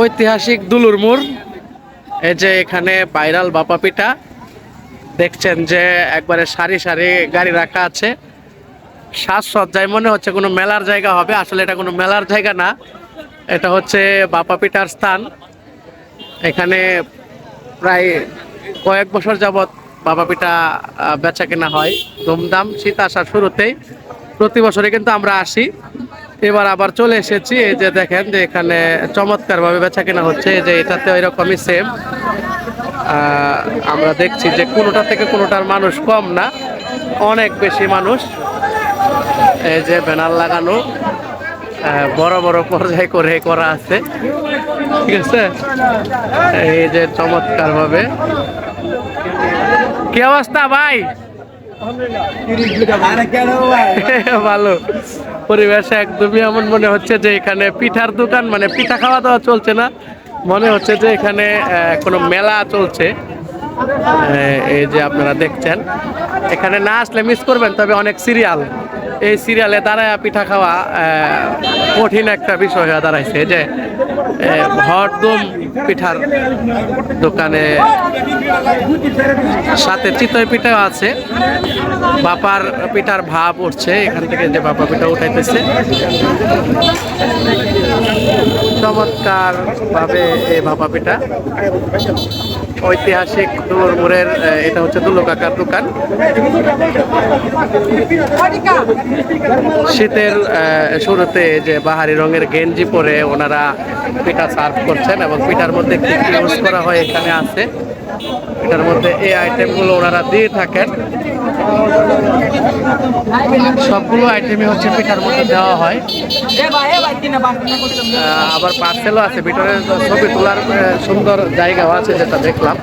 ঐতিহাসিক দুলুর মোড়। এই যে এখানে বাইরাল বাপা পিঠা। দেখছেন যে একবারে সারি সারি গাড়ি রাখা আছে। সাজসজ্জায় মনে হচ্ছে কোনো মেলার জায়গা হবে। আসলে এটা কোনো মেলার জায়গা না। এটা হচ্ছে বাপা পিঠার স্থান। এখানে প্রায় কয়েক বছর যাবৎ বাবা পিঠা বেচা কেনা হয়। ধুমধাম শীত আসার শুরুতেই। প্রতি বছরে কিন্তু আমরা আসি। এবার আবার চলে এসেছি, এই যে দেখেন যে এখানে চমৎকার ভাবে বেচা কেনা হচ্ছে, এই যে এটাতে এরকমই সেম আমরা দেখছি যে কোনোটা থেকে কোনোটার মানুষ কম না, অনেক বেশি মানুষ। এই যে ব্যানার লাগানো বড় বড় পর্যায় করে করা আছে, ঠিক আছে? এই যে চমৎকার ভাবে কি অবস্থা ভাই? ভালো। পরিবেশ একদমই এমন মনে হচ্ছে যে এখানে পিঠার দোকান মানে পিঠা খাওয়া দাওয়া চলছে না। মনে হচ্ছে যে এখানে কোনো মেলা চলছে। এই যে আপনারা দেখছেন। এখানে না আসলে মিস করবেন, তবে অনেক সিরিয়াল এই সিরিয়ালে দাঁড়ায় পিঠা খাওয়া কঠিন একটা বিষয় হয়ে দাঁড়াইছে। যে হরদম পিঠার দোকানে সাথে চিতই পিঠাও আছে। বাপার পিঠার ভাব উঠছে, এখান থেকে যে বাপা পিঠা উঠাইতেছে। চমৎকার ভাবে এই ভাপা পিঠা। ঐতিহাসিক দুলুর মোড়ের এটা হচ্ছে দুলু কাকার দোকান। শীতের শুরুতে যে বাহারি রঙের গেঞ্জি পরে ওনারা পিঠা সার্ভ করছেন এবং পিঠার মধ্যে কি ইউজ করা হয় এখানে আছে। পিঠার মধ্যে এই আইটেমগুলো ওনারা দিয়ে থাকেন। সবগুলো আইটেমই হচ্ছে পিঠার মধ্যে দেওয়া হয়। আবার পার্সেলও আছে, ভিতরে ছবি তোলার সুন্দর জায়গাও আছে যেটা দেখলাম।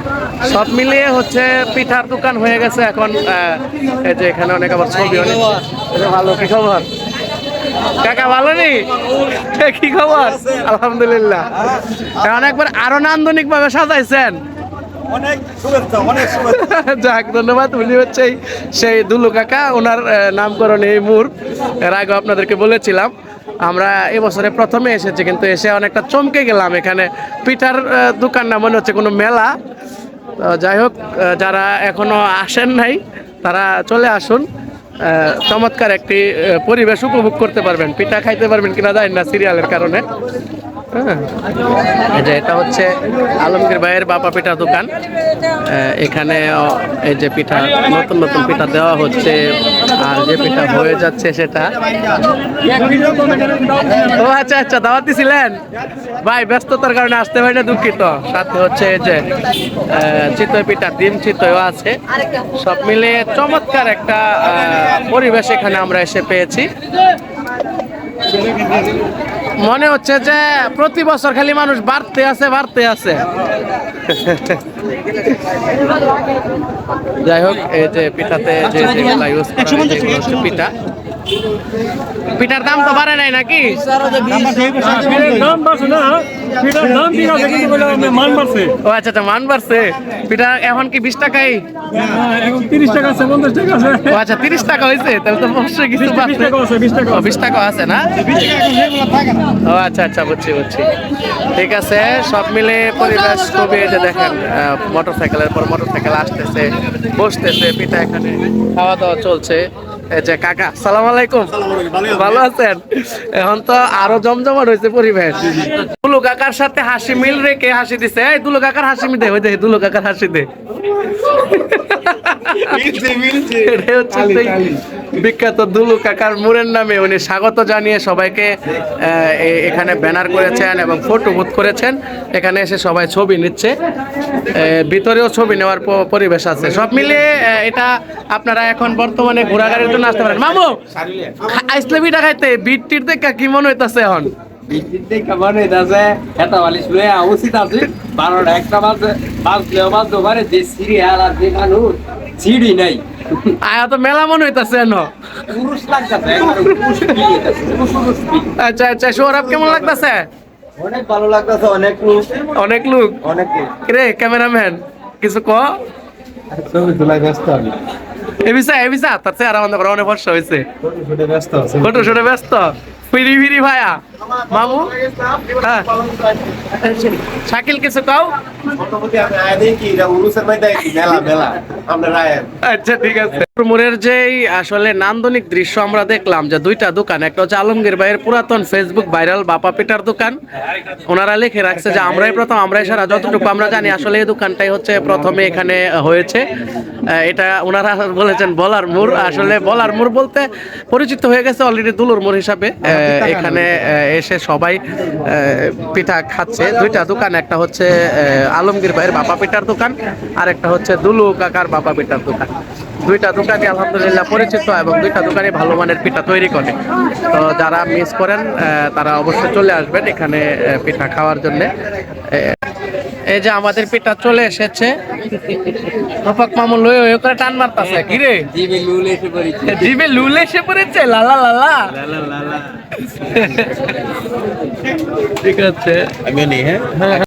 সব মিলিয়ে হচ্ছে পিঠার দোকান হয়ে গেছে এখন এই যে এখানে অনেক আবার ছবি ভালো, কি খবর? কাকা, ভালো নি? কি খবর? আলহামদুলিল্লাহ। এখন একবার আরও নান্দনিক ভাবে সাজাইছেন। যাক, ধন্যবাদ। উনি হচ্ছে সেই দুলু কাকা, ওনার নামকরণ এই মুর এর আগে আপনাদেরকে বলেছিলাম, আমরা এবছরে প্রথমে এসেছি, কিন্তু এসে অনেকটা চমকে গেলাম। এখানে পিঠার দোকান না, মনে হচ্ছে কোনো মেলা। যাই হোক যারা এখনও আসেন নাই, তারা চলে আসুন। চমৎকার একটি পরিবেশ উপভোগ করতে পারবেন। পিঠা খাইতে পারবেন কিনা জানি না, সিরিয়ালের কারণে। হ্যাঁ। যে এটা হচ্ছে আলমগীর ভাইয়ের বাপা পিঠা দোকান। এখানে এই যে পিঠা, নতুন নতুন পিঠা দেওয়া হচ্ছে। আর যে পিঠা হয়ে যাচ্ছে সেটা ও আচ্ছা আচ্ছা দাওয়াত দিছিলেন? ভাই, ব্যস্ততার কারণে আসতে পারি না, দুঃখিত। সাথে হচ্ছে এই যে চিতই পিঠা, ডিম চিতইও আছে। সব মিলে চমৎকার একটা পরিবেশ এখানে আমরা এসে পেয়েছি। মনে হচ্ছে যে প্রতি বছর খালি মানুষ বাড়তে আছে বাড়তে আছে। যাই হোক এই যে পিঠাতে যে যেগুলা ইউজ করা যেগুলো হচ্ছে পিঠা। পিঠার দাম তো বাড়ে নাই নাকি? মান ও আচ্ছা আচ্ছা মান বাড়ছে। পিঠা এখন কি বিশ টাকাই? তিরিশ টাকা আছে পঞ্চাশ টাকা আছে ও আচ্ছা তিরিশ টাকা হয়েছে তাহলে তো অবশ্যই কিছু বিশ টাকা আছে না? ও আচ্ছা আচ্ছা বুঝছি বুঝছি। ঠিক আছে সব মিলে পরিবেশ খুবই যে দেখেন মোটর সাইকেলের পর মোটর সাইকেল আসতেছে বসতেছে পিঠা এখানে খাওয়া দাওয়া চলছে। যে কাকা সালাম আলাইকুম। ভালো আছেন? এখন তো আরও জমজমাট হয়েছে পরিবেশ। দুলু কাকার সাথে হাসি মিল রেখে হাসি দিছে। এই দুলু কাকার হাসি দে ওই দে দুলু কাকার হাসি দে। এটাই হচ্ছে সেই বিখ্যাত দুলু কাকার মুরের নামে উনি স্বাগত জানিয়ে সবাইকে এখানে ব্যানার করেছেন এবং ফটো বুথ করেছেন। এখানে এসে সবাই ছবি নিচ্ছে। ভিতরেও ছবি নেওয়ার পরিবেশ আছে। সব মিলিয়ে এটা আপনারা এখন বর্তমানে ঘোরাঘাড়ির জন্য আসতে পারেন। মামু আইসলে বিটা খাইতে বিট টিট দেখা কি মনে হইতাছে এখন? মানে উচিত আছে। বারোটা একটা বাজে বাজলেও বাজতে পারে যে সিরিয়াল আর যে মানুষ। সিঁড়ি নাই। আয়া তো মেলা মনে হইতাছে এখন পুরুষ লাগতেছে। আচ্ছা আচ্ছা সৌরভ কেমন লাগতাছে? অনেক ভালো লাগতেছে অনেক লোক অনেক লোক অনেক লোক রে ক্যামেরাম্যান কিছু ক? ছবি তোলায় ব্যস্ত আমি। এ বিষয় এ বিষয় তার চেয়ে আরাম করে অনেক বর্ষ হয়েছে ছবি ব্যস্ত ফটো শুটে ব্যস্ত? ফিরি ফিরি ভাইয়া মামু হ্যাঁ শাকিল কিছু কাও আচ্ছা ঠিক আছে মোড়ের যেই আসলে নান্দনিক দৃশ্য আমরা দেখলাম যে দুইটা দোকান একটা হচ্ছে আলমগীর ভাইয়ের পুরাতন ফেসবুক ভাইরাল বাপা পিটার দোকান। ওনারা লিখে রাখছে যে আমরাই প্রথম আমরাই সারা যতটুকু আমরা জানি আসলে এই দোকানটাই হচ্ছে প্রথমে এখানে হয়েছে। এটা ওনারা বলেছেন বলার মুর আসলে বলার মুর বলতে পরিচিত হয়ে গেছে অলরেডি দুলুর মুর হিসাবে। এখানে আহ, এসে সবাই পিঠা খাচ্ছে। দুইটা দোকান একটা হচ্ছে আলমগীর ভাইয়ের বাপা পিঠার দোকান আর একটা হচ্ছে দুলু কাকার বাপা পিঠার দোকান। দুইটা দোকানই আলহামদুলিল্লাহ পরিচিত এবং দুইটা দোকানই ভালো মানের পিঠা তৈরি করে। তো যারা মিস করেন তারা অবশ্যই চলে আসবেন এখানে পিঠা খাওয়ার জন্য। এই যে আমাদের পিঠা চলে এসেছে। রূপক মামুন লয়ে ওই করে টান মারতাছে। কি রে জিবে লুল এসে পড়েছে। জিবে লুল এসে পড়েছে? লালা লালা ঠিক আছে। আমি নেই হ্যাঁ।